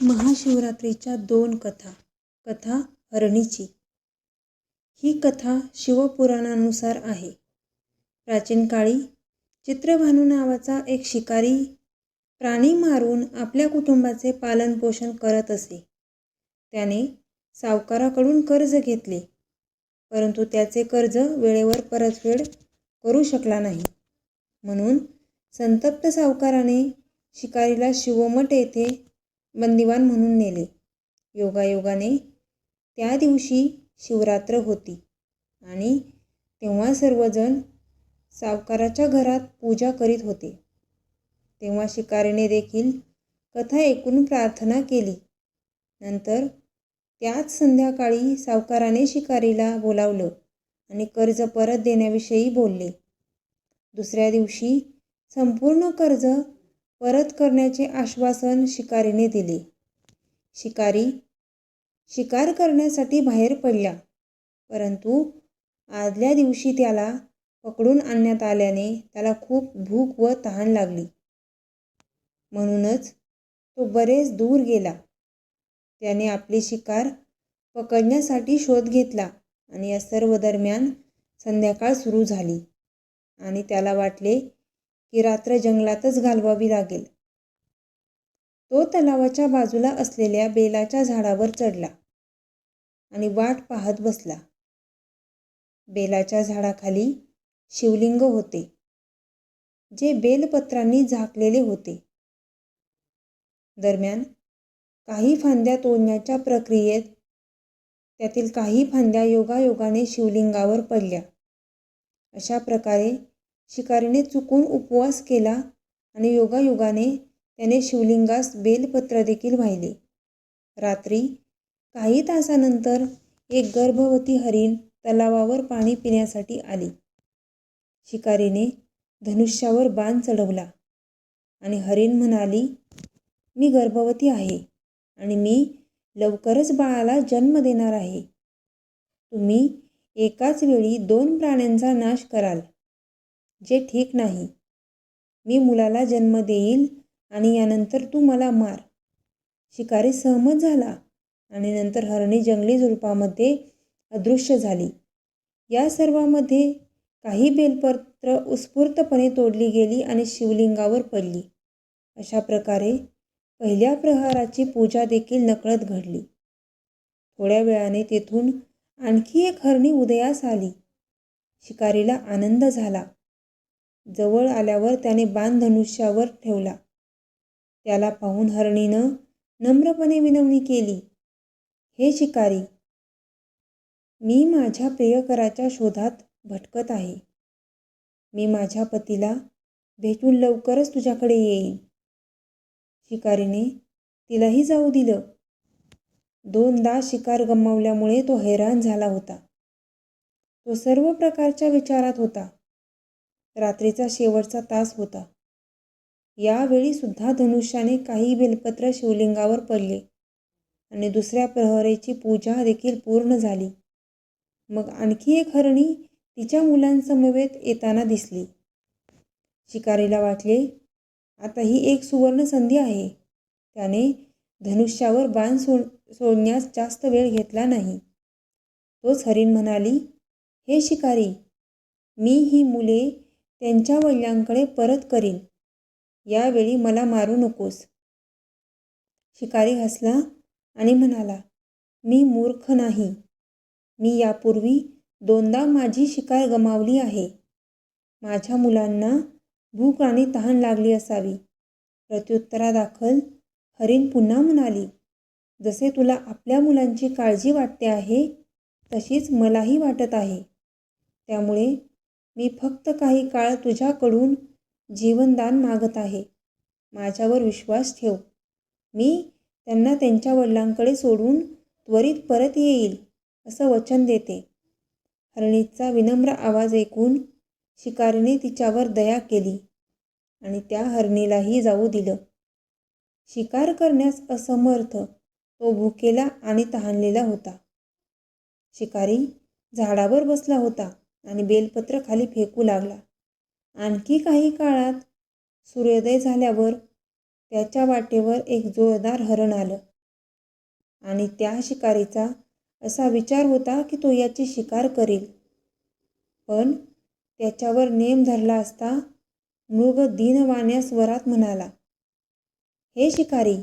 महाशिवरात्रीच्या दोन कथा कथा हरणीची. ही कथा शिवपुराणानुसार आहे. प्राचीन काळी चित्रभानू नावाचा एक शिकारी प्राणी मारून आपल्या कुटुंबाचे पालनपोषण करत असे. त्याने सावकाराकडून कर्ज घेतले परंतु त्याचे कर्ज वेळेवर परतफेड करू शकला नाही. म्हणून संतप्त सावकाराने शिकारीला शिवमठ येथे बंदिवान म्हणून नेले. योगायोगाने त्या दिवशी शिवरात्र होती आणि तेव्हा सर्वजण सावकाराच्या घरात पूजा करीत होते. तेव्हा शिकारीने देखील कथा ऐकून प्रार्थना केली. नंतर त्याच संध्याकाळी सावकाराने शिकारीला बोलावलं आणि कर्ज परत देण्याविषयी बोलले. दुसऱ्या दिवशी संपूर्ण कर्ज परत करण्याचे आश्वासन शिकारीने दिले. शिकारी शिकार करण्यासाठी बाहेर पडला परंतु आदल्या दिवशी त्याला पकडून आणण्यात आल्याने त्याला खूप भूक व तहान लागली. म्हणूनच तो बरेच दूर गेला. त्याने आपली शिकार पकडण्यासाठी शोध घेतला आणि या सर्व दरम्यान संध्याकाळ सुरू झाली आणि त्याला वाटले की रात्र जंगलातच घालवावी लागेल. तो तलावाच्या बाजूला असलेल्या बेलाच्या झाडावर चढला आणि वाट पाहत बसला. बेलाच्या झाडाखाली शिवलिंग होते जे बेलपत्रांनी झाकलेले होते. दरम्यान काही फांद्या तोडण्याच्या प्रक्रियेत त्यातील काही फांद्या योगायोगाने शिवलिंगावर पडल्या. अशा प्रकारे शिकारीने चुकून उपवास केला आणि योगायोगाने त्याने शिवलिंगास बेलपत्र देखील वाहिले. रात्री काही तासानंतर एक गर्भवती हरिण तलावावर पाणी पिण्यासाठी आली. शिकारीने धनुष्यावर बाण चढवला आणि हरिण म्हणाली मी गर्भवती आहे आणि मी लवकरच बाळाला जन्म देणार आहे. तुम्ही एकाच वेळी दोन प्राण्यांचा नाश कराल. जे ठीक नाही. मी मुलाला जन्म देईल आणि यानंतर तू मला मार. शिकारी सहमत झाला आणि नंतर हरणी जंगली झुडपामध्ये अदृश्य झाली. या सर्वामध्ये काही बेलपत्र उत्स्फूर्तपणे तोडली गेली आणि शिवलिंगावर पडली. अशा प्रकारे पहिल्या प्रहाराची पूजा देखील नकळत घडली. थोड्या वेळाने तेथून आणखी एक हरणी उदयास आली. शिकारीला आनंद झाला. जवळ आल्यावर त्याने बाण धनुष्यावर ठेवला. त्याला पाहून हरणीनं नम्रपणे विनवणी केली हे शिकारी मी माझ्या प्रियकराच्या शोधात भटकत आहे. मी माझ्या पतीला भेटून लवकरच तुझ्याकडे येईन. शिकारीने तिलाही जाऊ दिलं. दोनदा शिकार गमावल्यामुळे तो हैराण झाला होता. तो सर्व प्रकारच्या विचारात होता. रात्रीचा शेवटचा तास होता. यावेळी सुद्धा धनुष्याने काही बेलपत्र शिवलिंगावर पडले आणि दुसऱ्या प्रहरेची पूजा देखील पूर्ण झाली. मग आणखी एक हरणी तिच्या मुलांसमवेत येताना दिसली. शिकारीला वाटले आता ही एक सुवर्ण संधी आहे. त्याने धनुष्यावर बाण सोड सोडण्यास जास्त वेळ घेतला नाही. तोच हरिण म्हणाली हे शिकारी मी ही मुले त्यांच्या वडिलांकडे परत करीन. यावेळी मला मारू नकोस. शिकारी हसला आणि म्हणाला मी मूर्ख नाही. मी यापूर्वी दोनदा माझी शिकार गमावली आहे. माझ्या मुलांना भूक आणि तहान लागली असावी. प्रत्युत्तरादाखल हरिण पुन्हा म्हणाली जसे तुला आपल्या मुलांची काळजी वाटते आहे तशीच मलाही वाटत आहे. त्यामुळे मी फक्त काही काळ तुझ्याकडून जीवनदान मागत आहे. माझ्यावर विश्वास ठेव. मी त्यांना त्यांच्या वडिलांकडे सोडून त्वरित परत येईल असं वचन देते. हरणीचा विनम्र आवाज ऐकून शिकारीने तिच्यावर दया केली आणि त्या हरणीलाही जाऊ दिलं. शिकार करण्यास असमर्थ तो भुकेला आणि तहानलेला होता. शिकारी झाडावर बसला होता. आणि बेलपत्र खाली फेकू लागला. आणखी काही काळात सूर्योदय झाल्यावर त्याच्या वाटेवर एक जोरदार हरण आलं. आणि त्या शिकारीचा असा विचार होता की तो याची शिकार करेल. पण त्याच्यावर नेम धरला असता मृग दीनवाण्या स्वरात म्हणाला हे शिकारी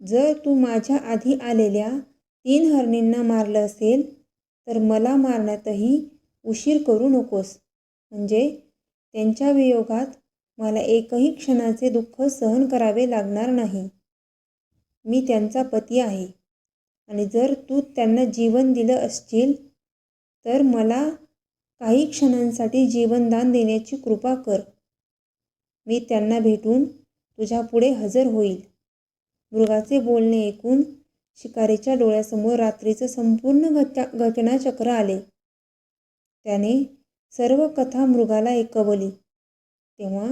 जर तू माझ्या आधी आलेल्या तीन हरणींना मारलं असेल तर मला मारण्यातही उशीर करू नकोस. म्हणजे त्यांच्या वियोगात मला एकही क्षणाचे दुःख सहन करावे लागणार नाही. मी त्यांचा पती आहे. आणि जर तू त्यांना जीवन दिलं असशील तर मला काही क्षणांसाठी जीवनदान देण्याची कृपा कर. मी त्यांना भेटून तुझ्यापुढे हजर होईल. मृगाचे बोलणे ऐकून शिकारीच्या डोळ्यासमोर रात्रीचं संपूर्ण घट घटनाचक्र आले. त्याने सर्व कथा मृगाला ऐकवली तेव्हा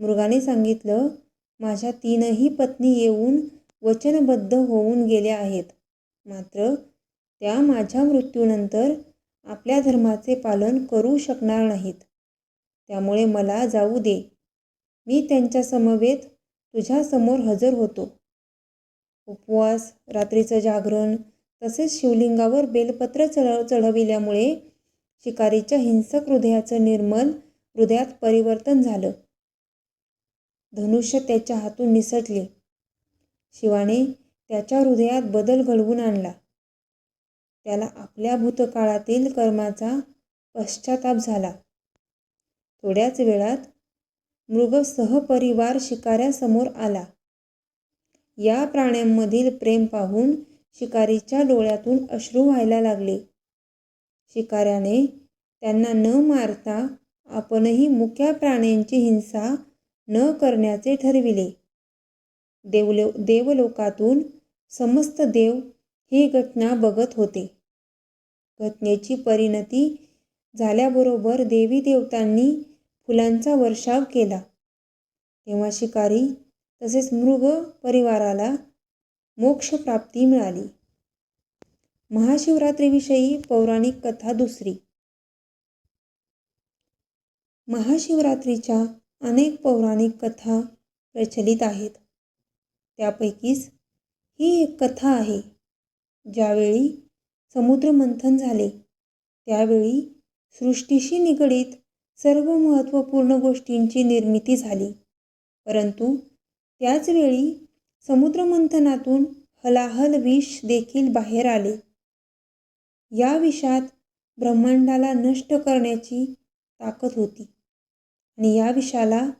मृगाने सांगितलं माझ्या तीनही पत्नी येऊन वचनबद्ध होऊन गेल्या आहेत. मात्र त्या माझ्या मृत्यूनंतर आपल्या धर्माचे पालन करू शकणार नाहीत. त्यामुळे मला जाऊ दे. मी त्यांच्या समवेत तुझ्यासमोर हजर होतो. उपवास रात्रीचं जागरण तसेच शिवलिंगावर बेलपत्र चढ चढविल्यामुळे शिकारीच्या हिंसक हृदयाचं निर्मल हृदयात परिवर्तन झालं. धनुष्य त्याच्या हातून निसटले. शिवाने त्याच्या हृदयात बदल घडवून आणला. त्याला आपल्या भूतकाळातील कर्माचा पश्चाताप झाला. थोड्याच वेळात मृग सहपरिवार शिकाऱ्यासमोर आला. या प्राण्यांमधील प्रेम पाहून शिकारीच्या डोळ्यातून अश्रू व्हायला लागले. शिकाऱ्याने त्यांना न मारता आपणही मुक्या प्राण्यांची हिंसा न करण्याचे ठरविले. देवलो देवलोकातून समस्त देव ही घटना बघत होते. घटनेची परिणती झाल्याबरोबर देवी देवतांनी फुलांचा वर्षाव केला. तेव्हा शिकारी तसेच मृग परिवाराला मोक्षप्राप्ती मिळाली. महाशिवरात्रीविषयी पौराणिक कथा दुसरी. महाशिवरात्रीच्या अनेक पौराणिक कथा प्रचलित आहेत. त्यापैकीच ही एक कथा आहे. ज्यावेळी समुद्रमंथन झाले त्यावेळी सृष्टीशी निगडीत सर्व महत्त्वपूर्ण गोष्टींची निर्मिती झाली. परंतु त्याचवेळी समुद्रमंथनातून हलाहल विष देखील बाहेर आले. या विषात ब्रह्मांडाला नष्ट करण्याची ताकद होती. आणि या विषाला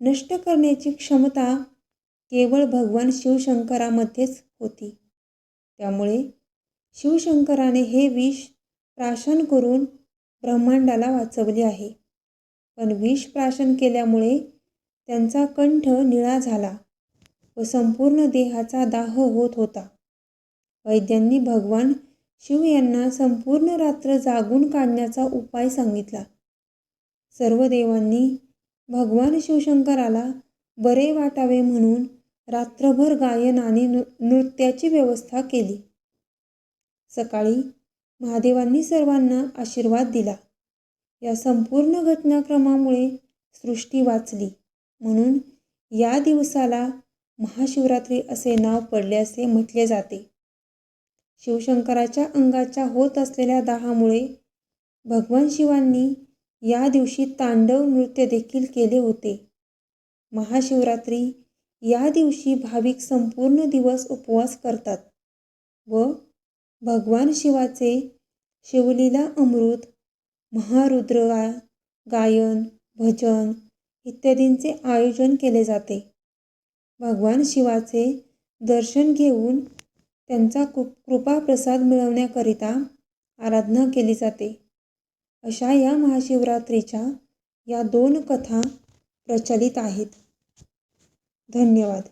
नष्ट करण्याची क्षमता केवळ भगवान शिवशंकरामध्येच होती. त्यामुळे शिवशंकराने हे विष प्राशन करून ब्रह्मांडाला वाचवले आहे. पण विष प्राशन केल्यामुळे त्यांचा कंठ निळा झाला व संपूर्ण देहाचा दाह होत होता. वैद्यांनी भगवान शिव यांना संपूर्ण रात्र जागून काढण्याचा उपाय सांगितला. सर्व देवांनी भगवान शिवशंकराला बरे वाटावे म्हणून रात्रभर गायन आणि नृ नृत्याची व्यवस्था केली. सकाळी महादेवांनी सर्वांना आशीर्वाद दिला. या संपूर्ण घटनाक्रमामुळे सृष्टी वाचली म्हणून या दिवसाला महाशिवरात्री असे नाव पडले असे म्हटले जाते. शिवशंकराच्या अंगाच्या होत असलेल्या दाहामुळे भगवान शिवांनी या दिवशी तांडव नृत्य देखील केले होते. महाशिवरात्री या दिवशी भाविक संपूर्ण दिवस उपवास करतात व भगवान शिवाचे शिवलीला अमृत महारुद्र गा गायन भजन इत्यादींचे आयोजन केले जाते. भगवान शिवाचे दर्शन घेऊन त्यांचा कृ कृपाप्रसाद मिळवण्याकरिता आराधना केली जाते. अशा या महाशिवरात्रीच्या या दोन कथा प्रचलित आहेत. धन्यवाद.